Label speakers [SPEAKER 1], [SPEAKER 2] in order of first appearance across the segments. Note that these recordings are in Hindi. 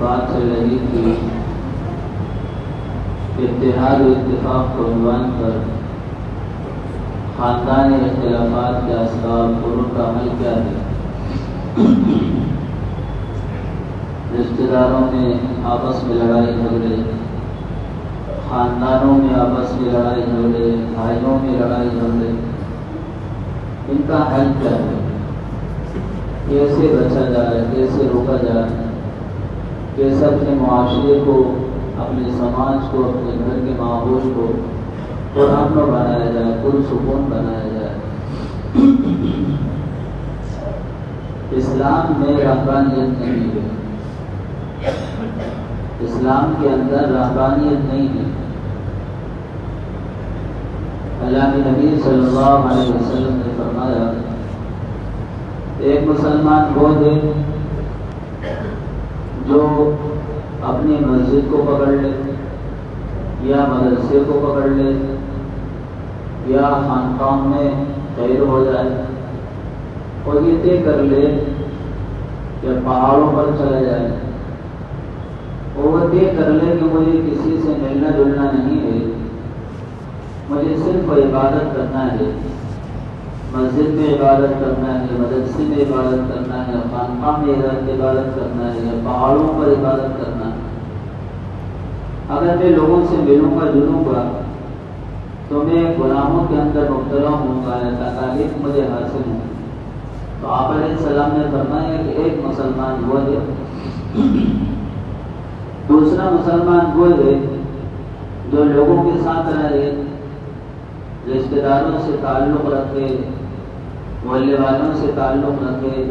[SPEAKER 1] बात चल रही थी इतिहाद इतफाक को उनवान पर ख़ानदानी इख्तलाफात के असबाब और उनका हल क्या है? रिश्तेदारों में आपस में लड़ाई झगड़े, खानदानों में आपस में लड़ाई झगड़े, भाइयों में लड़ाई झगड़े, इनका हल क्या है? कैसे बचा जाए, कैसे रोका जाए? कैसे अपने मुआशरे को, अपने समाज को, अपने घर के माहौल को पुराना बनाया जाए, पुरसकून बनाया जाए। इस्लाम में रहबानियत नहीं है। इस्लाम के अंदर रहबानियत नहीं है। अल्लाह के नबी सल्लल्लाहु अलैहि वसल्लम ने फरमाया, एक मुसलमान वो है जो अपनी मस्जिद को पकड़ ले, या मदरसे को पकड़ ले, या खानकाम में खैर हो जाए। और ये तय कर ले या पहाड़ों पर चला जाए। और वह तय कर ले कि मुझे किसी से मिलना जुलना नहीं है। मुझे सिर्फ़ इबादत करना है। मस्जिद में इबादत करना है, मदरसे में इबादत करना है खानका में इबादत करना है पहाड़ों पर इबादत करना है। अगर मैं लोगों से मिलूँगा, जुलूँगा तो मैं गुनाहों के अंदर मुबतला होऊँगा, या तकालीफ मुझे हासिल होंगी। तो आप सलाम ने फरमाया कि एक मुसलमान वो है। दूसरा मुसलमान वो है, जो लोगों के साथ रहे रिश्तेदारों से ताल्लुक़ रखे मोहल्ले वालों से ताल्लुक़ रखे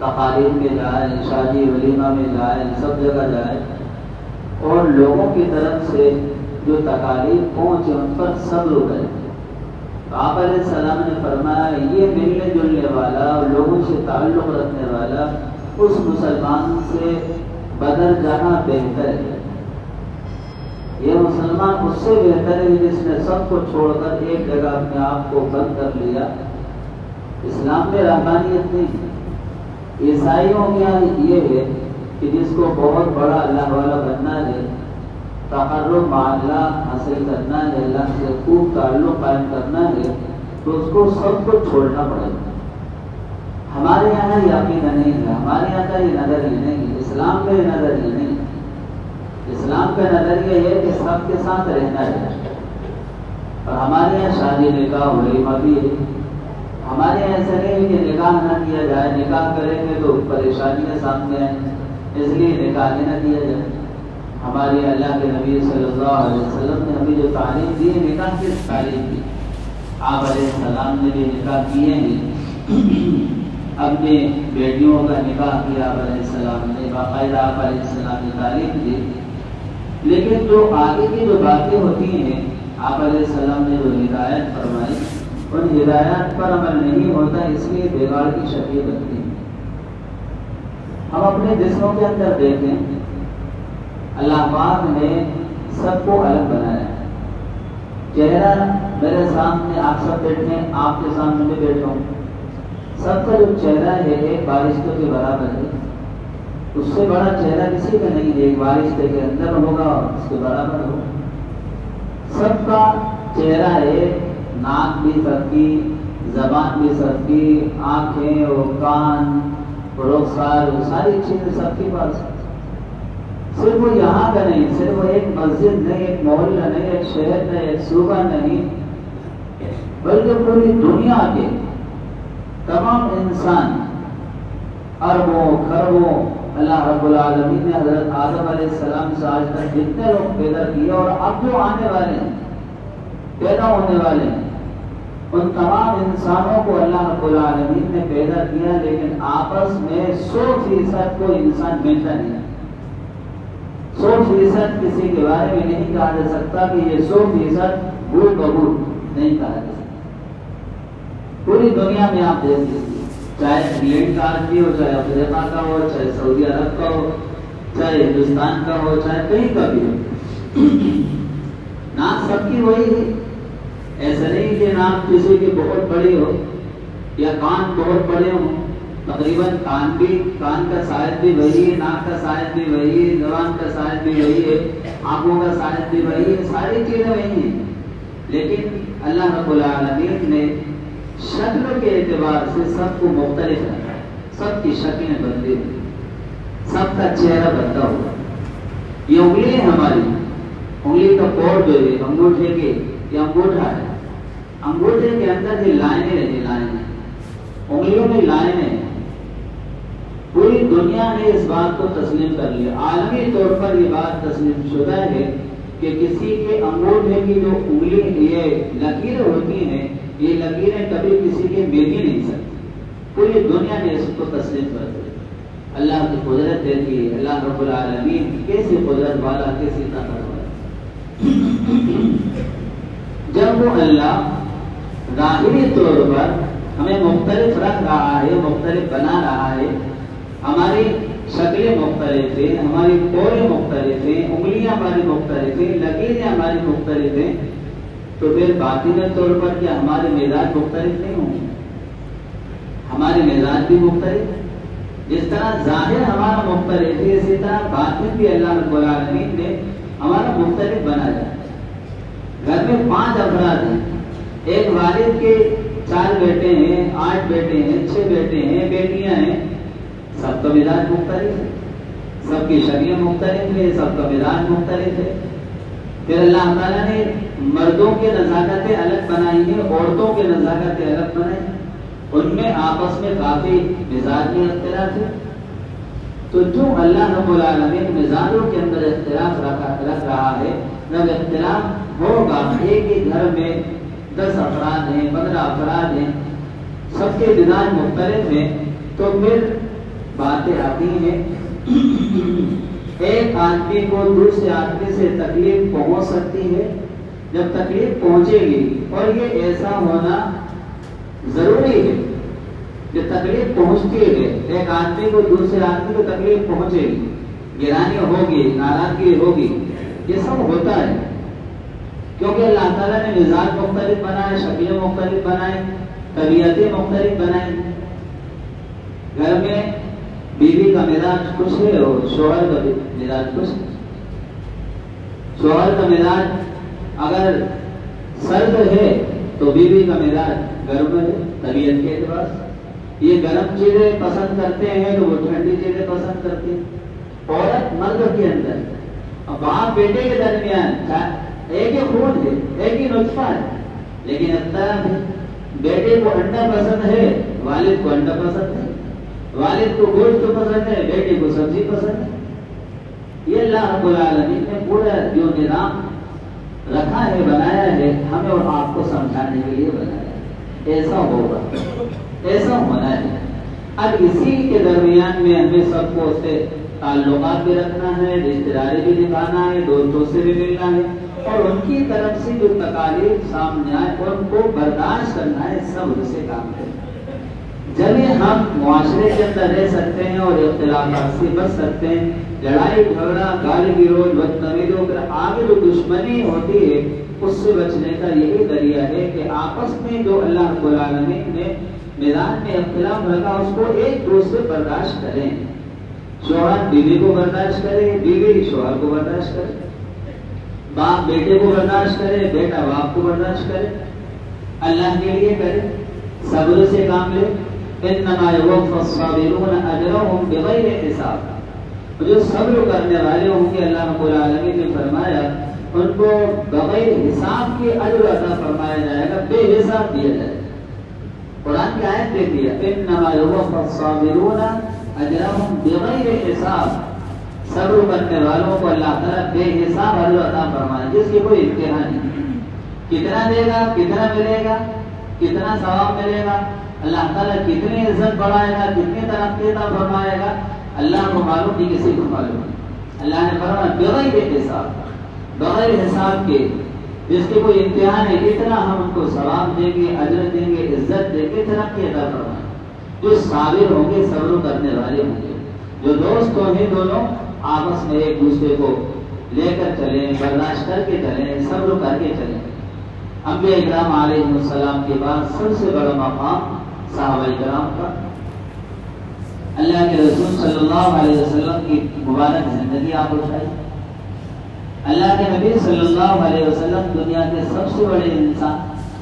[SPEAKER 1] तकालीम में जाए, शादी वलीमा में जाए, सब जगह जाए। और लोगों की तरफ़ से जो तकालीफ पहुँचे, उन पर सब्र करे। आप सलाम ने फरमाया, ये मिलने जुलने वाला लोगों से ताल्लुक़ रखने वाला, उस मुसलमान से बदल जाना बेहतर है। ये मुसलमान उससे बेहतर है जिसने सबको छोड़कर एक जगह अपने आप को बंद कर लिया। इस्लाम में रहमानियत नहीं ईसाइयों के ये है कि जिसको बहुत बड़ा अल्लाह वाला बनना है, तकर्रब मामला हासिल करना है, अल्लाह से खूब ताल्लुक कायम करना है तो उसको सब कुछ छोड़ना पड़ेगा। हमारे यहाँ यकीन नहीं है, हमारे यहाँ का ये नज़रिया नहीं है, इस्लाम का ये नज़रिया नहीं इस्लाम का नज़रिया ये कि सबके साथ रहना है। और हमारे यहाँ शादी निकाह वलीमा भी है हमारे ऐसा नहीं कि निकाह ना किया जाए, निकाह करेंगे तो परेशानियाँ सामने आए, इसलिए निकाह ना किया जाए। हमारे अल्लाह के नबी सल्लल्लाहु अलैहि वसल्लम ने हमें जो तालीम दी है, निकाह की तालीम दी आप सलाम ने भी निकाह किए हैं। अपने बेटियों का निकाह किया सलाम ने, बाकायदा आप सलाम ने तालीम दी। लेकिन जो आगे की जो बातें होती हैं, आप सलाम ने जो हिदायत फरमाई उन हिदायत पर अमल नहीं होता, इसलिए बेगाड़ की शक्ल है। हम अपने जिसमों के अंदर देखें, अल्लाह पाक ने सबको अलग बनाया। चेहरा मेरे सामने, आप सब बैठे, आपके सामने में बैठा हूँ। सबका जो चेहरा है, एक बारिश्तों के बराबर है। उससे बड़ा चेहरा किसी का नहीं है एक बारिश्ते के अंदर होगा उसके बराबर होगा। सबका चेहरा है नाक भी सबकी जबान भी सबकी आँखें और कान रुखसार सारी चीज़ें सबके पास सिर्फ़ वो यहाँ का नहीं, सिर्फ़ वो एक मस्जिद नहीं, एक मोहल्ला नहीं, एक शहर नहीं, एक सूबा नहीं, बल्कि पूरी दुनिया के तमाम इंसान, अरबों, खरबों, अल्लाह रब्बुल आलमीन ने हज़रत आदम सलाम से आज तक जितने लोग पैदा किए और अब जो आने वाले हैं, पैदा होने वाले हैं उन तमाम इंसानों को अल्लाह रब्बुल आलमीन ने पैदा किया, लेकिन आपस में सौ फ़ीसद को इंसान मिलता नहीं सौ फ़ीसद किसी के बारे में नहीं कहा जा सकता कि ये सौ फ़ीसद भूल बबूल नहीं कहा जा सकता। पूरी दुनिया में आप देख लीजिए, चाहे इंग्लैंड का आदमी हो, चाहे अफ्रीका का हो, चाहे सऊदी अरब का हो, चाहे हिंदुस्तान का हो, चाहे कहीं का भी हो। नाक सबकी वही है। ऐसा नहीं कि नाम किसी की बहुत बड़े हो, या कान बहुत बड़े हो, तकरीबन कान भी, कान का साइज़ भी वही है, नाक का साइज़ भी वही है, जबान का साइज़ भी वही है, आँखों का साइज़ भी वही है, सारी चीज़ें वही हैं। लेकिन अल्लाह रब्बुल आलमीन ने शक्ल के एतबार से सबको मुख्तलिफ़ रखा। है सबकी शक्लें बदली हुई सबका चेहरा बदला हुआ ये उंगली हमारी। उंगली का कोड जो है, अंगूठे के, ये अंगूठा है। अंगूठे के अंदर ये लाइनें रहती लाइनें। उंगलियों में लाइनें पूरी दुनिया ने इस बात को तस्लीम कर लिया। आलमी तौर पर ये बात तस्लीम शुदा है कि किसी के अंगूठे की जो उंगली ये लकीरें होती हैं, ये लकीरें कभी किसी के मिल ही नहीं सकती। पूरी दुनिया ने इसको तस्लीम कर दिया। अल्लाह की कुदरत देखी अल्लाह रब्बुल आलमीन कैसी कुदरत वाला, कैसी ताकत वाला। जब वो अल्लाह जाहिरी तौर पर हमें मुख्तलिफ़ रख रहा है, मुख्तलिफ़ बना रहा है। हमारी शक्लें मुख्तलिफ़ है, हमारी पोरे मुख्तलिफ़ है, उंगलियाँ हमारी मुख्तलिफ़ है, लकीरें हमारी मुख्तलिफ़ है। तो फिर बातिन तौर पर क्या हमारे मिजाज मुख्तलिफ़ नहीं होंगे? हमारे मिजाज भी मुख्तलिफ़ जिस तरह ज़ाहिर हमारा मुख्तलिफ़ है, इसी तरह बातिन भी अल्लाह ने हमारा मुख्तलिफ़ बना जाए घर में पाँच अफराद हैं। एक वालिद के चार बेटे हैं, आठ बेटे हैं, छह बेटे हैं, बेटियाँ हैं। सबका मिजाज मुख्तलिफ़ है। सबकी शरीय मुख्तलिफ़ है, सबका मिजाज मुख्तलिफ़ है। फिर अल्लाह ताला ने मर्दों के नजाकतें अलग बनाई है, औरतों के नजाकतें अलग बनाई उनमें आपस में काफ़ी मिजाज में अख्तिलाफ है। तो जो अल्लाह रब्बुल मिजाजों के अंदर इख्तिलाफ रखा रहा है, जब इख्तिलाफ होगा, एक ही घर में दस अफराद हैं पंद्रह अफराद हैं सबके मिजाज मुख्तलिफ़ हैं तो फिर बातें आती हैं। एक आदमी को दूसरे आदमी से तकलीफ़ पहुँच सकती है, जब तकलीफ़ पहुंचेगी, और ये ऐसा होना ज़रूरी है, जो तकलीफ़ पहुँचती है। एक आदमी को दूसरे आदमी को तकलीफ़ पहुंचेगी, गिरानी होगी, नाराज़गी होगी, ये सब होता है। क्योंकि अल्लाह ताला ने मिजाज मुख्तलिफ़ बनाए, शक्लें मुख्तलिफ़ बनाए, तबीयतें मुख्तलिफ़ बनाई। घर में बीवी का मिजाज खुश है और शोहर का मिजाज खुश है। शोहर का मिजाज अगर सर्द है तो बीवी का मिजाज गर्म है, तबीयत के एतबार से। ये गर्म चीज़ें पसंद करते हैं तो वो ठंडी चीज़ें पसंद करती हैं। औरत मर्द के अंदर बाप बेटे के दरमियान एक ही खून है, एक ही नुस्खा है। लेकिन अख्तलाफ है बेटे को अंडा पसंद है, वालिद को अंडा पसंद है। वालिद को गोश्त पसंद है, बेटे को सब्ज़ी पसंद है। ये अल्लाह रब्बुल आलमीन ने पूरा जो निज़ाम रखा है, बनाया है, हमें और आपको समझाने के लिए बनाया है। ऐसा होगा, ऐसा होना है। अब इसी के दरमियान में हमें सबको उससे ताल्लुकात भी रखना है, रिश्तेदारी भी निभाना है, दोस्तों से भी मिलना है। और उनकी तरफ़ से जो तकालीफ सामने आए, उनको बर्दाश्त करना है, सब उनसे काम करना जब हम मुआशरे के अंदर रह सकते हैं और इख्तलाफात से बच सकते हैं, लड़ाई, झगड़ा, गाली गिरोज बदतमीजों के आगे जो दुश्मनी होती है, उससे बचने का यही ज़रिया है कि आपस में जो अल्लाह ने मैदान में इख्तलाफ रखा, उसको एक दूसरे बर्दाश्त करें। शोहर बीवी को बर्दाश्त करे, बीवी शोहर को बर्दाश्त करे। बाप बेटे को बर्दाश्त करे, बेटा बाप को बर्दाश्त करे, अल्लाह के लिए करे, सब्र से काम ले। जो सब्र करने वाले होंगे, अल्लाह आलमीन ने फरमाया, उनको बगैर हिसाब के अजर अता फरमाया जाएगा, बेहिसाब दिया जाएगा। कुरान की आयत देख दिया इन्नमा युवफ़स्साबिरून अजरहुम बगैर हिसाब। सब्र करने वालों को अल्लाह ताला बेहिसाब अजर अता फरमाया जिसकी कोई इम्तिहान नहीं। कितना देगा, कितना मिलेगा, कितना सवाब मिलेगा? अल्लाह ताला कितनी इज़्ज़त बढ़ाएगा, कितनी तरक्की फरमाएगा? अल्लाह को मालूम नहीं किसी को मालूम अल्लाह ने फरमाया, बगैर हिसाब बगैर हिसाब के, जिसके कोई इम्तिहान है इतना हम उनको सवाब देंगे, अजर देंगे, इज़्ज़त देंगे, तरक्की अदा फरमाए। जो साबिर होंगे, सब्र करने वाले होंगे। जो दोस्त होंगे दोनों आपस में एक दूसरे को लेकर चले, बर्दाश्त करके चले, सब्र करके चले। अम्बिया इकराम सलाम के बाद सबसे बड़ा मकाम साहब इकराम का। अल्लाह के रसूल सल्लल्लाहु अलैहि वसल्लम की मुबारक ज़िंदगी आप उठाई। अल्लाह के नबी सल्लल्लाहु अलैहि वसल्लम दुनिया के सबसे बड़े इंसान,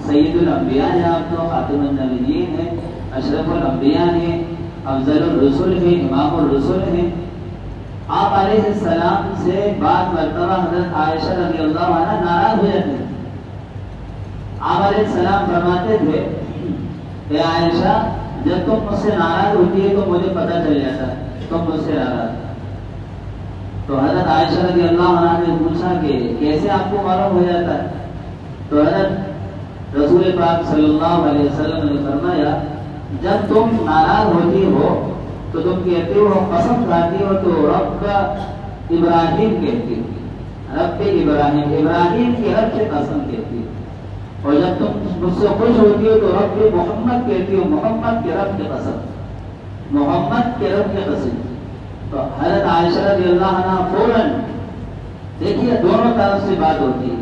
[SPEAKER 1] सैयदुल अंबिया हैं आप तो खातिमुन नबीयीन हैं, अशरफुल अंबिया हैं अफजलुर रसूल हैं इमामुर रसूल हैं। आप सलाम से बात मरतबा हज़रत आयशा रज़ी अल्लाह नाराज़ हो जाते थे आप सलाम फरमाते थे आयशा, जब तुम मुझसे नाराज़ होती है तो मुझे पता चल जाता है, तुम मुझसे नाराज़ तो हज़रत आयशा रज़ी अल्लाह ने पूछा कि कैसे आपको मालूम हो जाता है? तो हज़रत रसूल पाक सल्लल्लाहु अलैहि वसल्लम ने फरमाया, जब तुम नाराज़ होती हो तो तुम कहते हो कसम खाती हो तो रब इब्राहिम कहती रब इब्राहिम इब्राहिम की रब से कसम कहती और जब तुम मुझसे खुश होती हो तो रब मोहम्मद कहती हो, मोहम्मद के रब के कसम मोहम्मद के रब के कसम तो हज़रत आयशा फ़ौरन देखिए, दोनों तरफ़ से बात होती है।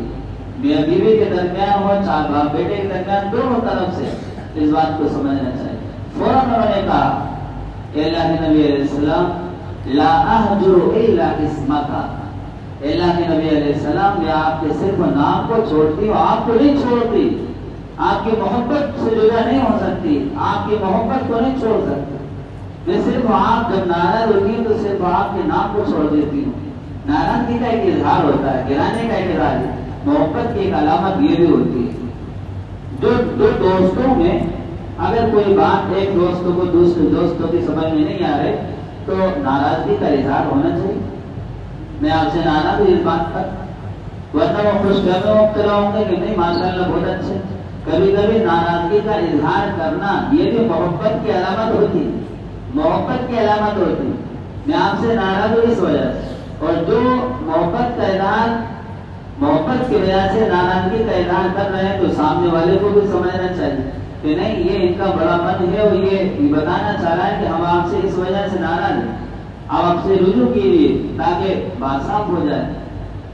[SPEAKER 1] मियाँ बीवी के दरमियान हो चार बाप बेटे के दरमियान, दोनों तरफ़ से इस बात को समझना चाहिए। फ़ौरन उन्होंने कहा के नबी सलाम ला अहजुरु इल्ला इसमका के नबी सलाम मैं आपके सिर्फ़ नाम को छोड़ती हूँ, आपको नहीं छोड़ती। आपकी मोहब्बत से जुदा नहीं हो सकती, आपकी मोहब्बत को नहीं छोड़ सकती। मैं सिर्फ़ आप जब नाराज़ होती हूँ तो सिर्फ़ आपके नाम को छोड़ देती हूँ। नाराज़गी का एक इजहार होता है, गिराने का एक इजहार। मोहब्बत की एक अलामत ये भी होती है। जो दो दोस्तों में अगर कोई बात एक दोस्तों को दूसरे दोस्तों की समझ में नहीं आ रहे तो नाराज़गी का इजहार होना चाहिए। मैं आपसे नाना भी इस बात पर। वरना वो खुश कर होंगे कि नहीं, माशाल्लाह, बहुत अच्छे। कभी कभी नाराज़गी का इजहार करना, ये भी मोहब्बत की अलामत होती है। मोहब्बत की अलामत होती है। मैं आपसे नाराज़ हूँ इस वजह से। और जो मोहब्बत का इजहार मोहब्बत की वजह से नाराज़गी का इजहार कर रहे हैं तो सामने वाले को भी समझना चाहिए कि नहीं, ये इनका बड़ा मन है और ये बताना चाह रहा है कि हम आपसे इस वजह से नाराज़ हैं। आप आपसे रुजू कीजिए ताकि बात साफ़ हो जाए।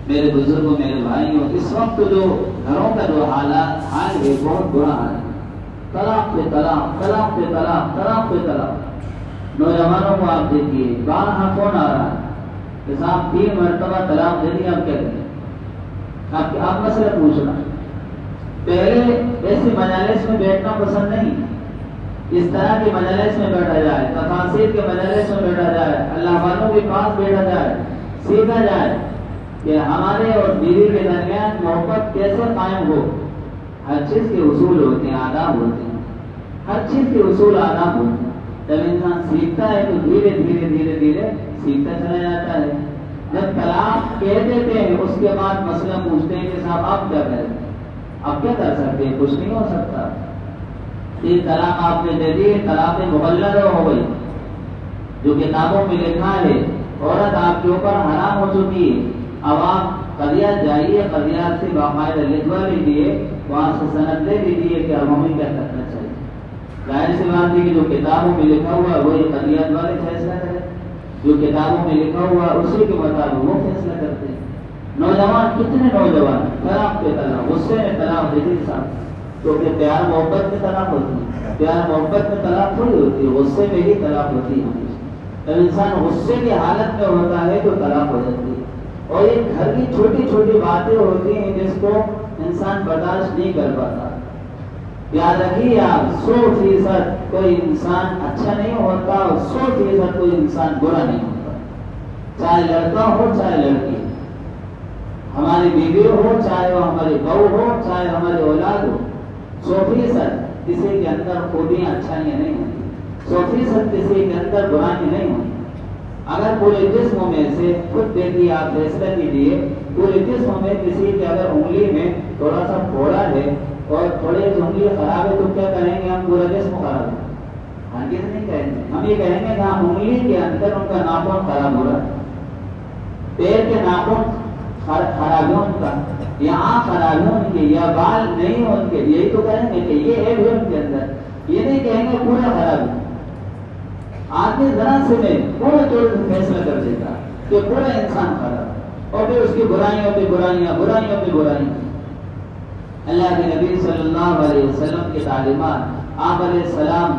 [SPEAKER 1] मेरे बुज़ुर्गों, मेरे भाइयों, इस वक्त जो घरों का जो हालात, हाल है, बहुत बुरा हाल है। तलाक पे तलाक तलाक पे तलाक तलाक पे तलाक। नौजवानों को आप देखिए बारह कौन आ रहा है साहब तीन मरतबा तलाक दे दिया आप क्या करें आप आप मसला पूछना। पहले ऐसे मजालस में बैठना पसंद नहीं। इस तरह के मजालस में बैठा जाए तफासिर के मजलिस में बैठा जाए, अल्लाह वालों के पास बैठा जाए, सीखा जाए कि हमारे और बीवी के दरमियान मोहब्बत कैसे कायम हो। हर चीज़ के उसूल होते हैं, आदाब होते हैं। हर चीज़ के उसूल, आदाब होते हैं। जब इंसान सीखता है तो धीरे धीरे धीरे धीरे सीखता चला जाता है। जब तलाक कह देते हैं, उसके बाद मसला पूछते हैं कि साहब, आप क्या करें आप क्या कर सकते हैं? कुछ नहीं हो सकता। तीन तलाक आपने दे दी तलाक मुबल्लद हो गई, जो किताबों में लिखा है। औरत आपके ऊपर हराम हो चुकी है। अब आप कदिया जाइए कदिया से बाकायदा लिखवा लीजिए, वहाँ से सनद ले लीजिए कि अब हमें क्या करना चाहिए। ज़ाहिर सी बात है कि जो किताबों में लिखा हुआ है, वही कदियात वाले फैसला करें। जो किताबों में लिखा हुआ उसी के मुताबिक वो फैसला करते हैं। नौजवान, कितने नौजवान? तलाक पे तलाक गुस्से में तलाक दे साहब तो फिर प्यार, मोहब्बत में तलाक होती है। प्यार, मोहब्बत में तलाक थोड़ी होती है, गुस्से में ही तलाक होती है। जब इंसान गुस्से की हालत में होता है तो तलाक हो जाती है। और ये घर की छोटी छोटी बातें होती हैं जिसको इंसान बर्दाश्त नहीं कर पाता। याद रखिए आप सौ फ़ीसद कोई इंसान अच्छा नहीं होता और सौ फ़ीसद कोई इंसान बुरा नहीं होता। चाहे लड़का हो, चाहे लड़की। हमारी बीवी हो, चाहे वो हमारी बहू हो, चाहे हमारी औलाद हो, सौ फ़ीसद किसी के अंदर खूबियाँ अच्छाइयाँ नहीं होती। सौ फ़ीसद किसी के अंदर बुराई नहीं होती। अगर पूरे जिस्म में से, खुद देखिए आप फैसला कीजिए पूरे जिस्म में किसी के अगर उंगली में थोड़ा सा फोड़ा है और थोड़े उंगली खराब है तो क्या करेंगे हम? पूरा जिस्म खराब है हरगिज नहीं कहेंगे हम ये कहेंगे कि हाँ उंगली के अंदर उनका नाखून खराब हो रहा है। पैर के नाखून खराबियों का, या आँख खराबियों उनके या बाल नहीं हो उनके यही तो कहेंगे कि ये है भी उनके अंदर। ये नहीं कहेंगे पूरा खराब है। आदमी जरा से में पूरे तौर से फैसला कर देता कि पूरा इंसान खराब और फिर उसकी बुराइयों पे बुराइयाँ, बुराइयों पे बुराइयाँ। अल्लाह के नबी सल्लल्लाहु अलैहि वसल्लम के तालीमात आप सलाम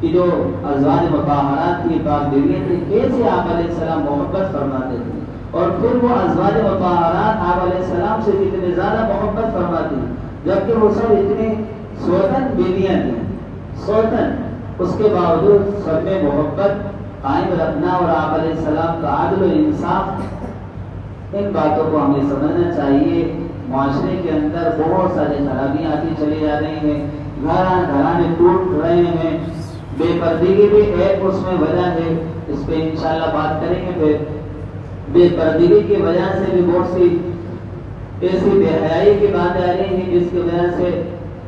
[SPEAKER 1] कि जो अजवाज मुताहरात की पाक बीवियाँ थी, कैसे आप सलाम मोहब्बत फरमाते थे? और फिर वो अजवाज मुताहरात आप सलाम से कितने ज़्यादा मोहब्बत फरमाती जबकि वो सब इतनी स्वतन बीवियाँ थी। स्वतन उसके बावजूद सब में मोहब्बत कायम रखना और आप सलाम का आदल इंसाफ, इन बातों को हमें समझना चाहिए। माशरे के अंदर बहुत सारी खराबियाँ आती चली जा रही हैं। घर घराने टूट रहे हैं। बेपर्दगी भी एक उसमें वजह है। इस पे इंशाल्लाह बात करेंगे फिर। बेपर्दगी की वजह से भी बहुत सी ऐसी बेहयाई की बात आ रही है, जिसकी वजह से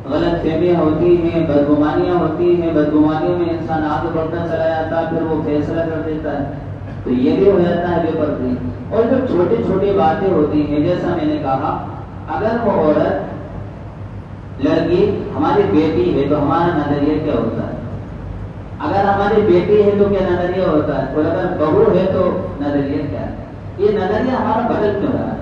[SPEAKER 1] गलत फहमियाँ होती हैं, बदगुमानियाँ होती हैं। बदगुमानियों में इंसान आगे बढ़ता चला जाता है फिर वो फैसला कर देता है। तो ये भी हो जाता है बेपर्दी और जो छोटी छोटी बातें होती हैं, जैसा मैंने कहा अगर वो औरत लड़की हमारी बेटी है तो हमारा नज़रिया क्या होता है? अगर हमारी बेटी है तो क्या नज़रिया होता है? और अगर बहू है तो नज़रिया क्या है? ये नज़रिया हमारा बदल क्यों रहा है?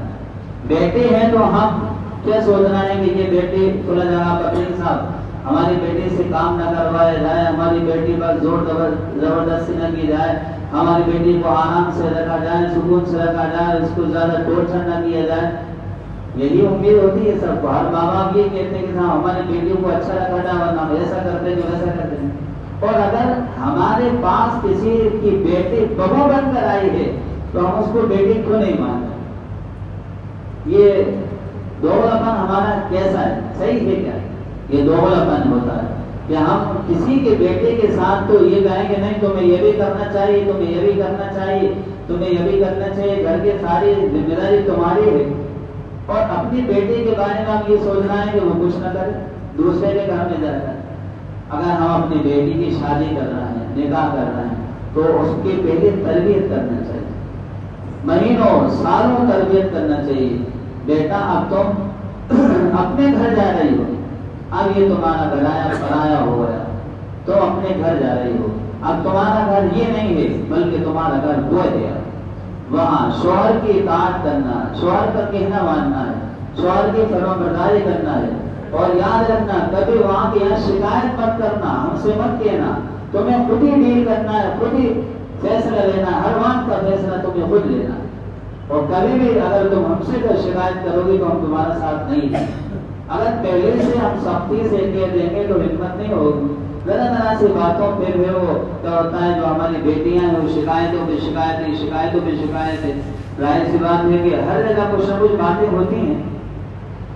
[SPEAKER 1] बेटे हैं तो हम क्या सोचना है कि ये बेटी खुला जगह पटेल साहब? हमारी बेटी से काम न करवाया जाए, हमारी बेटी पर ज़ोर ज़बरदस्ती न की जाए, हमारी बेटी को आराम से रखा जाए, सुकून से रखा जाए, उसको ज़्यादा टोर्चर न किया जाए यही उम्मीद होती है सब। हर माँ बाप ये कहते हैं कि हाँ हमारी बेटियों को अच्छा रखा जाए, वरना ऐसा करते जो वैसा करते हैं। और अगर हमारे पास किसी की बेटी बहू बनकर आई है तो हम उसको बेटी क्यों नहीं मानते ये दोगलापन हमारा कैसा है? सही है क्या? ये दोगलापन होता है कि हम किसी के बेटे के साथ तो ये कहेंगे नहीं, तुम्हें ये भी करना चाहिए, तुम्हें ये भी करना चाहिए, तुम्हें ये भी करना चाहिए, घर के सारी ज़िम्मेदारी तुम्हारी है। और अपनी बेटे के बारे में हम ये सोच सोचना है कि वो कुछ ना करे, दूसरे के घर में जाता है। अगर हम अपनी बेटी की शादी कर रहे हैं, निकाह कर रहे हैं तो उसके पहले तरबियत करना चाहिए। महीनों, सालों तरबियत करना चाहिए। बेटा, अब तुम अपने घर जा रही हो। अब ये तुम्हारा गलाया पराया हो गया। तो अपने घर जा रही हो। अब तुम्हारा घर ये नहीं है, बल्कि तुम्हारा घर वो है। वहाँ शोहर की इताद करना शोहर का कहना मानना है शोहर की फरमाबरदारी करना है। और याद रखना, कभी वहाँ की यहाँ शिकायत मत करना, हमसे मत कहना। तुम्हें खुद ही डील करना है, खुद ही फैसला लेना हर बात का फैसला तुम्हें खुद लेना और कभी भी अगर तुम हमसे कर शिकायत करोगे तो हम तुम्हारा साथ नहीं है। अगर पहले से हम सख्ती से कह देंगे तो हिम्मत नहीं होगी। तरह तरह से बातों पे भी वो क्या होता है, जो हमारी बेटियाँ हैं, वो शिकायतों पे शिकायतें शिकायतों पे शिकायतें ज़ाहिर सी बात है कि हर जगह कुछ ना कुछ बातें होती हैं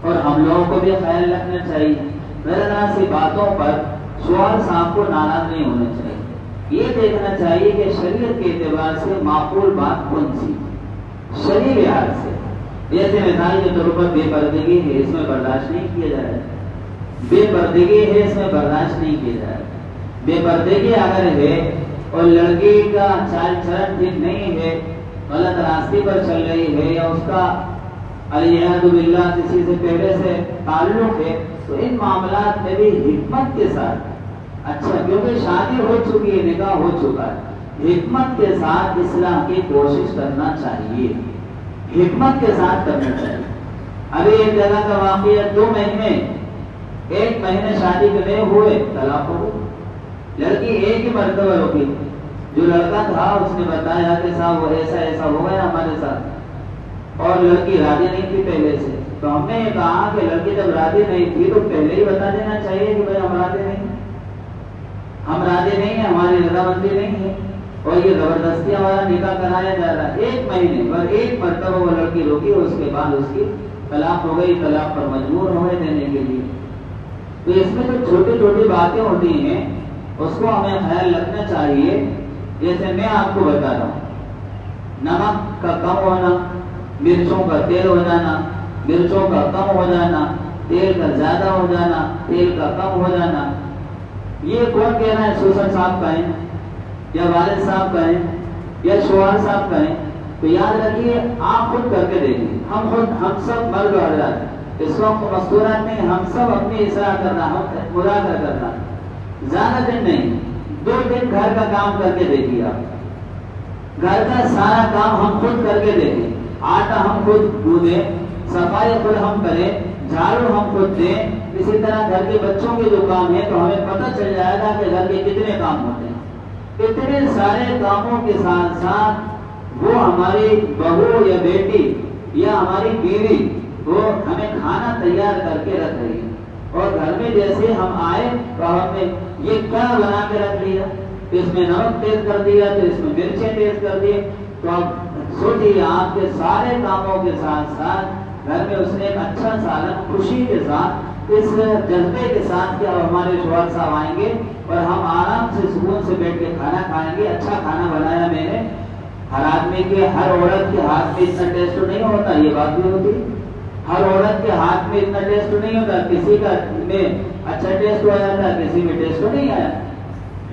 [SPEAKER 1] और हम लोगों को भी ख्याल रखना चाहिए। तरह सी बातों पर सुहाल साहब को नाराज़ नहीं होना चाहिए। ये देखना चाहिए कि शरीयत के एतबार से माकूल बात कौन सी शरीर लिहाज से। जैसे मिसाल के तौर पर बेपर्दगी है, इसमें बर्दाश्त नहीं किया जा रहा बेपर्दगी है, इसमें बर्दाश्त नहीं किया जा रहा। बेपर्दगी अगर है और लड़की का चाल चलन ठीक नहीं है, गलत रास्ते पर चल रही है या उसका अलियाबिल्ला किसी से पहले से ताल्लुक है तो इन मामला में भी हिकमत के साथ अच्छा क्योंकि शादी हो चुकी है, निकाह हो चुका है, हिकमत के साथ इस्लाम की कोशिश करना चाहिए। हिकमत के साथ करना चाहिए। अभी एक जगह का वाकया दो महीने एक महीने शादी के लिए हुए तलाक हो लड़की एक ही मरतबा रुकी जो लड़का था, उसने बताया कि साहब, वो ऐसा ऐसा हो गया हमारे साथ। और लड़की राज़ी नहीं थी पहले से। तो हमने ये कहा कि लड़की जब राज़ी नहीं थी तो पहले ही बता देना चाहिए कि भाई हम राज़ी नहीं। हम राज़ी नहीं है, हमारी रजामंदी नहीं है। और ये ज़बरदस्ती हमारा निकाह कराया जा रहा है। एक महीने पर एक मरतबा वो लड़की रोकी, उसके बाद उसकी तलाक हो गई। तलाक पर मजबूर हो गए देने के लिए। तो इसमें जो छोटी छोटी बातें होती हैं, उसको हमें ख्याल रखना चाहिए। जैसे मैं आपको बता रहा हूँ, नमक का कम होना, मिर्चों का तेल हो जाना, मिर्चों का कम हो जाना, तेल का ज़्यादा हो जाना, तेल का कम हो जाना। ये कौन कह रहा है सुसन साहब का है, या वालिद साहब का है, या शोहर साहब का है? तो याद रखिए, आप खुद करके देखिए। हम खुद, हम सब मर्द और औरत इस वक्त मस्तूरात में हम सब अपनी इसरा करना, हम मुरादा करना। ज़्यादा दिन नहीं, दो दिन घर का काम करके देखिए आप। घर का सारा काम हम खुद करके देखें। आटा हम खुद गूंदे, सफ़ाई खुद हम करें, झाड़ू हम खुद दें। इसी तरह घर के बच्चों के जो काम है तो हमें पता चल जाएगा कि घर के कितने काम होते हैं। इतने सारे कामों के साथ साथ वो हमारी बहू या बेटी या हमारी बीवी वो हमें खाना तैयार करके रख रही है। और घर में जैसे हम आए तो हमने, ये क्या बना के रख लिया इसमें नमक तेज कर दिया तो इसमें मिर्चें तेज कर दिए। तो अब सोचिए, आपके सारे कामों के साथ साथ घर में उसने एक अच्छा सालन खुशी के साथ, इस जज्बे के साथ कि अब हमारे शोहर साहब आएँगे और हम आराम से सुकून से बैठ के खाना खाएँगे। अच्छा खाना बनाया मैंने। हर आदमी के, हर औरत के हाथ में इतना टेस्ट नहीं होता, ये बात भी होती। हर औरत के हाथ में इतना टेस्ट नहीं होता, किसी का में अच्छा टेस्ट हो जाता, किसी में टेस्ट नहीं आया।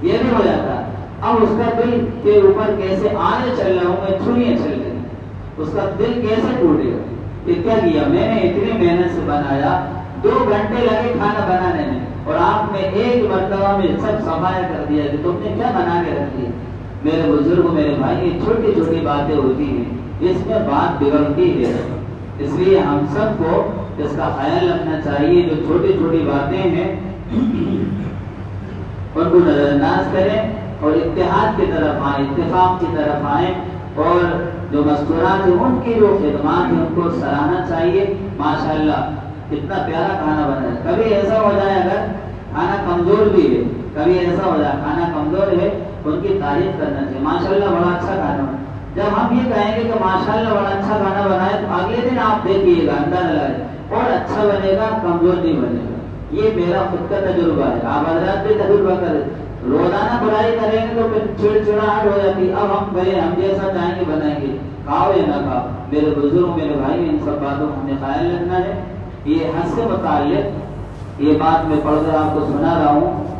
[SPEAKER 1] ये भी हो जाता। अब उसका दिल के ऊपर कैसे आने चल रहा हूँ मैं छुड़िए चल गई उसका दिल कैसे टूटेगा ये क्या किया? मैंने इतनी मेहनत से बनाया, दो घंटे लगे खाना बनाने में, और आपने एक मरतबा में सब सफाया कर दिया कि तुमने क्या बना के रख दिया? मेरे बुज़ुर्ग, मेरे भाई, ये छोटी छोटी बातें होती हैं। इसमें बात बिगड़ती है। इसलिए हम सबको इसका ख्याल रखना चाहिए, जो छोटी छोटी बातें हैं, उनको नजरअंदाज करें और इतिहाद की तरफ़ आए इतफाक की तरफ़ आए और जो मस्तूरात है उनकी जो खिदमात है, उनको सराहना चाहिए। माशाल्लाह, कितना प्यारा खाना बना है। कभी ऐसा हो जाए अगर खाना कमज़ोर भी है, कभी ऐसा हो जाए, खाना कमज़ोर है, उनकी तारीफ़ करना चाहिए। माशाल्लाह, बड़ा अच्छा खाना जब हम ये कहेंगे कि माशाल्लाह बड़ा अच्छा खाना बनाए तो अगले दिन आप देखिएगा अंदर लगाए और अच्छा बनेगा, कमज़ोर नहीं बनेगा। ये मेरा खुद का तजुर्बा है। आप हजरात भी तजुर्बा करें। रोज़ाना बुराई करेंगे तो फिर चिड़चिड़ाहट हो जाती अब हम गए, हम जैसा चाहेंगे बनाएँगे। खाओ या ना खाओ, मेरे बुज़ुर्ग, मेरे भाई, इन सब बातों को हमें ख्याल रखना है। ये हंस से मुतालिक ये बात मैं पढ़कर आपको सुना रहा हूँ।